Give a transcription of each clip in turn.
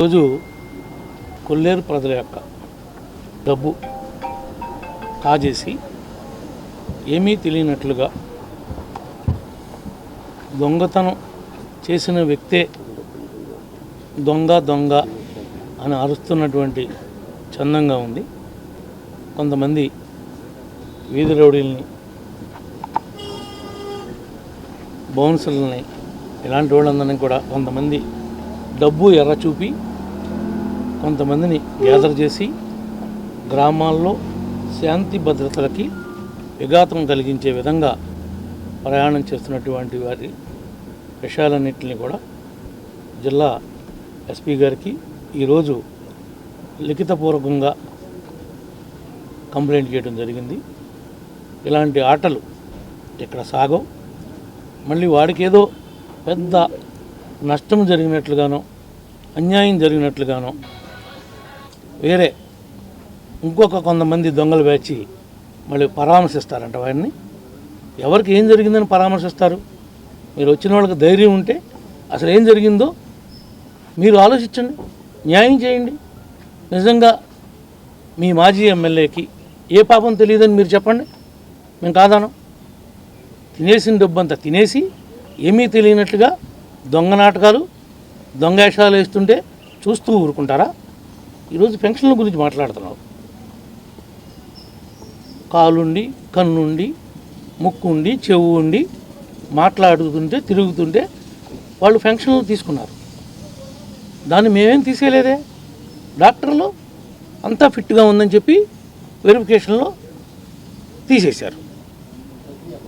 రోజు కొల్లేరు ప్రజల యొక్క డబ్బు కాజేసి ఏమీ తెలియనట్లుగా దొంగతనం చేసిన వ్యక్తే దొంగ దొంగ అని అరుస్తున్నటువంటి చందంగా ఉంది. కొంతమంది వీధి రౌడీల్ని బౌన్సర్లని ఇలాంటి వాళ్ళందరినీ కూడా కొంతమంది డబ్బు ఎర్ర చూపి కొంతమందిని గ్యాదర్ చేసి గ్రామాల్లో శాంతి భద్రతలకి విఘాతం కలిగించే విధంగా ప్రయాణం చేస్తున్నటువంటి వారి విషయాలన్నింటినీ కూడా జిల్లా ఎస్పీ గారికి ఈరోజు లిఖితపూర్వకంగా కంప్లైంట్ చేయడం జరిగింది. ఇలాంటి ఆటలు ఇక్కడ సాగవు. మళ్ళీ వాడికి ఏదో పెద్ద నష్టం జరిగినట్లుగానో అన్యాయం జరిగినట్లుగానో వేరే ఇంకొక కొంతమంది దొంగలు వేచి మళ్ళీ పరామర్శిస్తారంట వాడిని. ఎవరికి ఏం జరిగిందని పరామర్శిస్తారు? మీరు వచ్చిన వాళ్ళకి ధైర్యం ఉంటే అసలు ఏం జరిగిందో మీరు ఆలోచించండి న్యాయం చేయండి. నిజంగా మీ మాజీ ఎమ్మెల్యేకి ఏ పాపం తెలియదని మీరు చెప్పండి. మేము కాదాను. తినేసిన డబ్బంతా తినేసి ఏమీ తెలియనట్లుగా దొంగ నాటకాలు దొంగ వేషాలు వేస్తుంటే చూస్తూ ఊరుకుంటారా? ఈరోజు పెన్షన్ల గురించి మాట్లాడుతున్నావు. కాలుండి కన్నుండి ముక్కుండి చెవు ఉండి మాట్లాడుతుంటే తిరుగుతుంటే వాళ్ళు పెన్షన్లు తీసుకున్నారు. దాన్ని మేమేం తీసేయలేదే? డాక్టర్లు అంతా ఫిట్గా ఉందని చెప్పి వెరిఫికేషన్లో తీసేశారు.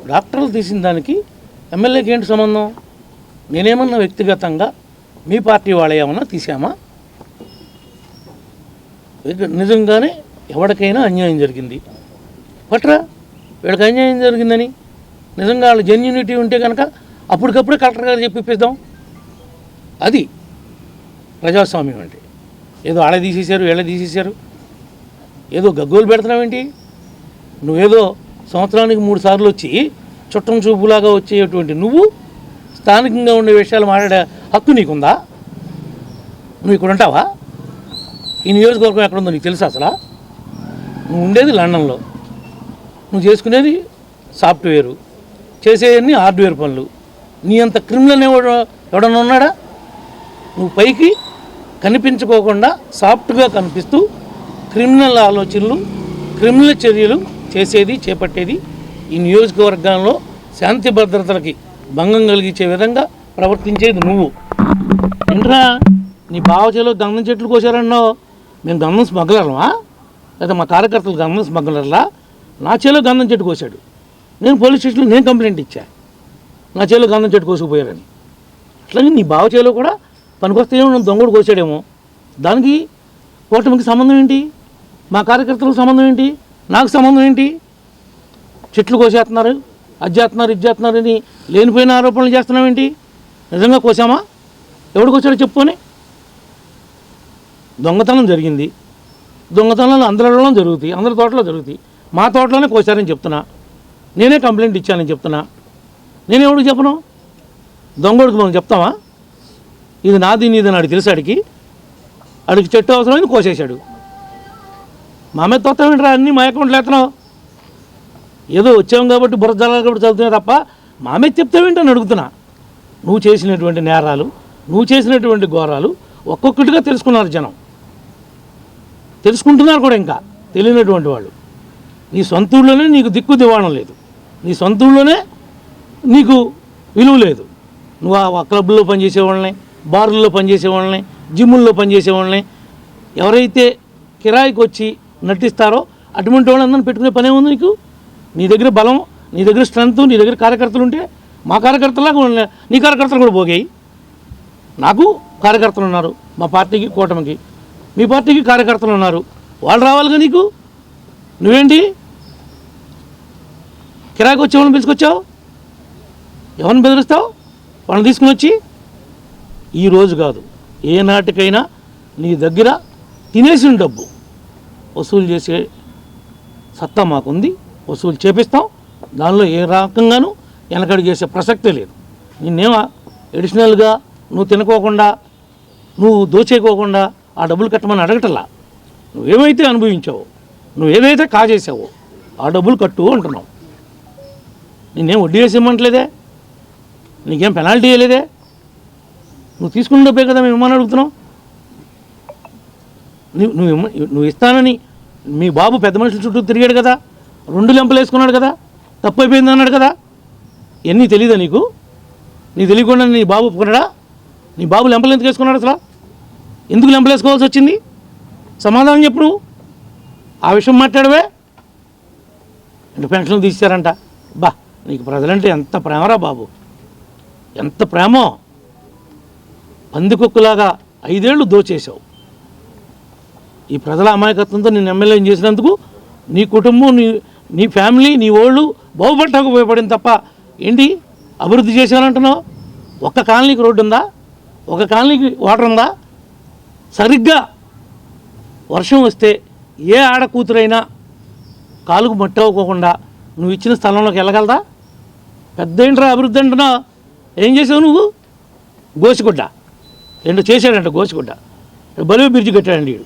డాక్టర్లు తీసిన దానికి ఎమ్మెల్యేకి ఏంటి సంబంధం? నేనేమన్నా వ్యక్తిగతంగా మీ పార్టీ వాళ్ళు ఏమన్నా తీసామా నిజంగానే ఎవరికైనా అన్యాయం జరిగింది. పట్రా? వీళ్ళకి అన్యాయం జరిగిందని? నిజంగా వాళ్ళ జెన్యునిటీ ఉంటే కనుక అప్పటికప్పుడే కలెక్టర్ గారు చెప్పిద్దాం అది ప్రజాస్వామ్యం అంటే. ఏదో ఆడ తీసేశారు వీళ్ళ తీసేశారు. ఏదో గగ్గోలు పెడుతున్నావేంటి? నువ్వేదో సంవత్సరానికి మూడు సార్లు వచ్చి చుట్టం చూపులాగా వచ్చేటువంటి నువ్వు స్థానికంగా ఉండే విషయాలు మాట్లాడే హక్కు నీకుందా? నువ్వు ఇక్కడ ఉంటావా? ఈ నియోజకవర్గం ఎక్కడ ఉందో నీకు తెలుసా అసలు? నువ్వు ఉండేది లండన్లో. నువ్వు చేసుకునేది సాఫ్ట్వేరు. చేసేవన్నీ హార్డ్వేర్ పనులు. నీ అంత క్రిమినల్ ఎవడ ఎవడన్నా ఉన్నాడా? నువ్వు పైకి కనిపించుకోకుండా సాఫ్ట్గా కనిపిస్తూ క్రిమినల్ ఆలోచనలు క్రిమినల్ చర్యలు చేసేది చేపట్టేది ఈ నియోజకవర్గంలో శాంతి భద్రతలకి భంగం కలిగించే విధంగా ప్రవర్తించేది నువ్వు. ఏంట్రా నీ బావచేలో గంధం చెట్లు కోసారన్నావు మేము గంధం స్మగ్లర్లమా? లేదా మా కార్యకర్తలు గంధం స్మగ్లర్లా? నా చేలో గంధం చెట్టు కోసాడు నేను పోలీస్ స్టేషన్లో నేను కంప్లైంట్ ఇచ్చా. నా చేలో గంధం చెట్టు కోసుకుపోయారని. అట్లాగే నీ బావ చేలో కూడా పనికొస్తే దొంగడు కోసాడేమో దానికి కూటమికి సంబంధం ఏంటి? మా కార్యకర్తలకు సంబంధం ఏంటి? నాకు సంబంధం ఏంటి? చెట్లు కోసేస్తున్నారు అది చేస్తున్నారు ఇది చేస్తున్నారు అని లేనిపోయిన ఆరోపణలు చేస్తున్నావు ఏంటి? నిజంగా కోసామా? ఎవడు కోసాడో చెప్పుకొని. దొంగతనం జరిగింది. దొంగతనాలు అందరిలో జరుగుతాయి అందరి తోటలో జరుగుతాయి. మా తోటలోనే కోసారని చెప్తున్నా. నేనే కంప్లైంట్ ఇచ్చానని చెప్తున్నా. నేను ఎవడికి చెప్పను? దొంగడికి మనం చెప్తామా? ఇది నాది నీది నాడు తెలిసాడికి అడికి చెట్టు అవసరమైంది కోసేశాడు. మా మీద తొత్తమేంట్రా అన్నీ మా అకౌంట్లో ఎత్తనావు ఏదో వచ్చాం కాబట్టి బుర్ర జలాలు కాబట్టి చదువుతున్నా తప్ప మా మీద చెప్తావేంటని అడుగుతున్నా. నువ్వు చేసినటువంటి నేరాలు నువ్వు చేసినటువంటి ఘోరాలు ఒక్కొక్కటిగా తెలుసుకున్నారు జనం. తెలుసుకుంటున్నారు కూడా ఇంకా తెలియనటువంటి వాళ్ళు. నీ సొంతూళ్ళోనే నీకు దిక్కు దివాణం లేదు. నీ సొంత ఊళ్ళోనే నీకు విలువ లేదు. నువ్వు ఆ క్లబ్లో పనిచేసే వాళ్ళని బార్లలో పనిచేసే వాళ్ళని జిమ్ముల్లో పనిచేసే వాళ్ళని ఎవరైతే కిరాయికి వచ్చి నటిస్తారో అటువంటి వాళ్ళందరినీ పెట్టుకునే పనే ఉంది నీకు? నీ దగ్గర బలం నీ దగ్గర స్ట్రెంత్ నీ దగ్గర కార్యకర్తలు ఉంటే మా కార్యకర్తలాగా నీ కార్యకర్తలు కూడా పోగాయి నాకు కార్యకర్తలు ఉన్నారు మా పార్టీకి కూటమికి. మీ పార్టీకి కార్యకర్తలు ఉన్నారు. వాళ్ళు రావాలిగా నీకు? నువ్వేంటి? కిరాయికి వచ్చి ఎవరిని పిలుచుకొచ్చావు? ఎవరిని బెదిరిస్తావు? వాళ్ళని తీసుకుని వచ్చి? ఈ రోజు కాదు. ఏ నాటికైనా నీ దగ్గర తినేసిన డబ్బు. వసూలు చేసే సత్తా మాకుంది. వసూలు చేపిస్తాం. దానిలో ఏ రకంగానూ వెనకడుగు చేసే ప్రసక్తే లేదు. నిన్నేమో ఎడిషనల్గా నువ్వు తినుకోకుండా నువ్వు దోచేయకోకుండా ఆ డబ్బులు కట్టమని అడగటలా. నువ్వేమైతే అనుభవించావో నువ్వు ఏదైతే కాజేసావో ఆ డబ్బులు కట్టు అంటున్నావు. నిన్నేం వడ్డీ వేసి ఇవ్వట్లేదే నీకేం పెనాల్టీ వేయలేదే? నువ్వు తీసుకున్న డబ్బే కదా మేము ఇమ్మని అడుగుతున్నావు నువ్వు నువ్వు నువ్వు ఇస్తానని మీ బాబు పెద్ద మనుషుల చుట్టూ తిరిగాడు కదా రెండు లెంపలు వేసుకున్నాడు కదా తప్పు అయిపోయింది అన్నాడు కదా ఎన్ని తెలియదా నీకు? నీకు తెలియకుండా నీ బాబు ఒప్పుకున్నాడా? నీ బాబు లెంపలు ఎందుకు వేసుకున్నాడు అసలు? ఎందుకు లెంపలు వేసుకోవాల్సి వచ్చింది? సమాధానం చెప్పు. నువ్వు ఆ విషయం మాట్లాడవే. అంటే పెన్షన్లు తీసారంట బా నీకు ప్రజలంటే ఎంత ప్రేమరా బాబు. ఎంత ప్రేమో. పందికొక్కులాగా ఐదేళ్ళు దోచేశావు. ఈ ప్రజల అమాయకత్వంతో నేను ఎమ్మెల్యే చేసినందుకు నీ కుటుంబం నీ నీ ఫ్యామిలీ నీ ఓళ్ళు బాగుపడటకు ఉపయోగపడింది తప్ప ఏంటి? అభివృద్ధి చేశానంటున్నావు? ఒక్క కాలనీకి రోడ్డు ఉందా? ఒక కాలనీకి వాటర్ ఉందా? సరిగ్గా వర్షం వస్తే ఏ ఆడ కూతురైనా కాలుకు మట్టి అవ్వకోకుండా నువ్వు ఇచ్చిన స్థలంలోకి వెళ్ళగలదా? పెద్ద ఏంట్రా అభివృద్ధి అంటున్నావు ఏం చేసావు నువ్వు? గోసిగుడ్డ. రెండు చేశాడంట గోసిగుడ్డ. బలువ బ్రిడ్జి కట్టాడండి వీడు.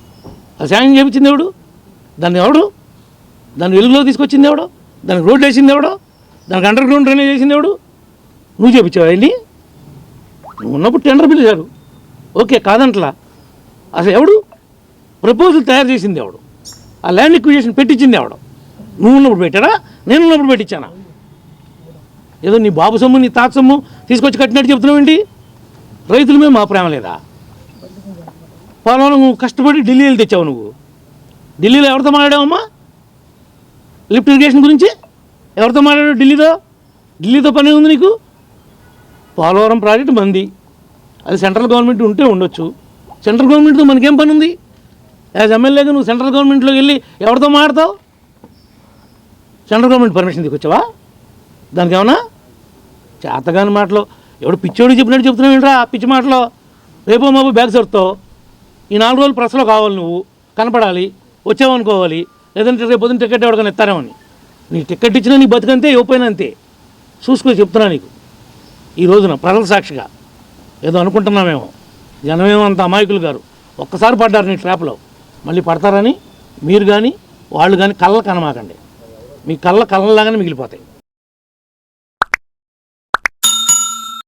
అది సాయం చేయించింది ఎవడు? దాన్ని ఎవడు? దాన్ని వెలుగులో తీసుకొచ్చింది ఎవడు? దానికి రోడ్డు వేసింది ఎవడు? దానికి అండర్ గ్రౌండ్ డ్రైనేజ్ చేసింది ఎవడు? నువ్వు చేపించావు వెళ్ళి? నువ్వు ఉన్నప్పుడు టెండర్ పిలిచారు ఓకే కాదంట్లా. అసలు ఎవడు? ప్రపోజల్ తయారు చేసింది ఎవడు? ఆ ల్యాండ్ ఎక్విజేషన్ పెట్టించింది ఎవడు? నువ్వు ఉన్నప్పుడు పెట్టారా నేను ఉన్నప్పుడు పెట్టించానా? ఏదో నీ బాబు సొమ్ము నీ తాత సొమ్ము తీసుకొచ్చి కట్టినట్టు చెప్తున్నావు ఏంటి? రైతుల మీద మా ప్రేమ లేదా? పొలం నువ్వు కష్టపడి ఢిల్లీలో తెచ్చావు నువ్వు. ఢిల్లీలో ఎవరితో మాట్లాడావమ్మా? లిఫ్ట్ ఇరిగేషన్ గురించి? ఎవరితో మాట్లాడావు ఢిల్లీతో? ఢిల్లీతో పని ఉంది నీకు? పోలవరం ప్రాజెక్టు మంది. అది సెంట్రల్ గవర్నమెంట్ ఉంటే ఉండొచ్చు. సెంట్రల్ గవర్నమెంట్తో మనకేం పని ఉంది? యాజ్ ఎమ్మెల్యేగా నువ్వు సెంట్రల్ గవర్నమెంట్లోకి వెళ్ళి ఎవరితో మాట్లాడతావు? సెంట్రల్ గవర్నమెంట్ పర్మిషన్ తీసుకొచ్చావా? దానికి ఏమన్నా చేతగాని మాటలు. ఎవడు పిచ్చోడు చెప్పినట్టు చెప్తున్నావు ఏంట్రా? ఆ పిచ్చి మాటలో. రేపో మాపు బ్యాగ్ సరుతావు ఈ నాలుగు రోజులు ప్రెస్లో కావాలి నువ్వు కనపడాలి వచ్చావనుకోవాలి లేదంటే రేపు పొద్దున్న టికెట్ ఎవరికైనా ఇస్తారేమని నీ టికెట్ ఇచ్చినా నీ బతుకంతే ఇవ్వపోయినా అంతే. చూసుకొని చెప్తున్నా నీకు. ఈ రోజున ప్రజల సాక్షిగా ఏదో అనుకుంటున్నామేమో. జనమేమో అంత అమాయకులు గారు. ఒక్కసారి పడ్డారు నీ ట్రాప్లో. మళ్ళీ పడతారని మీరు కానీ వాళ్ళు కానీ కళ్ళ కనమాకండి. మీ కళ్ళ కళ్ళలాగానే మిగిలిపోతాయి.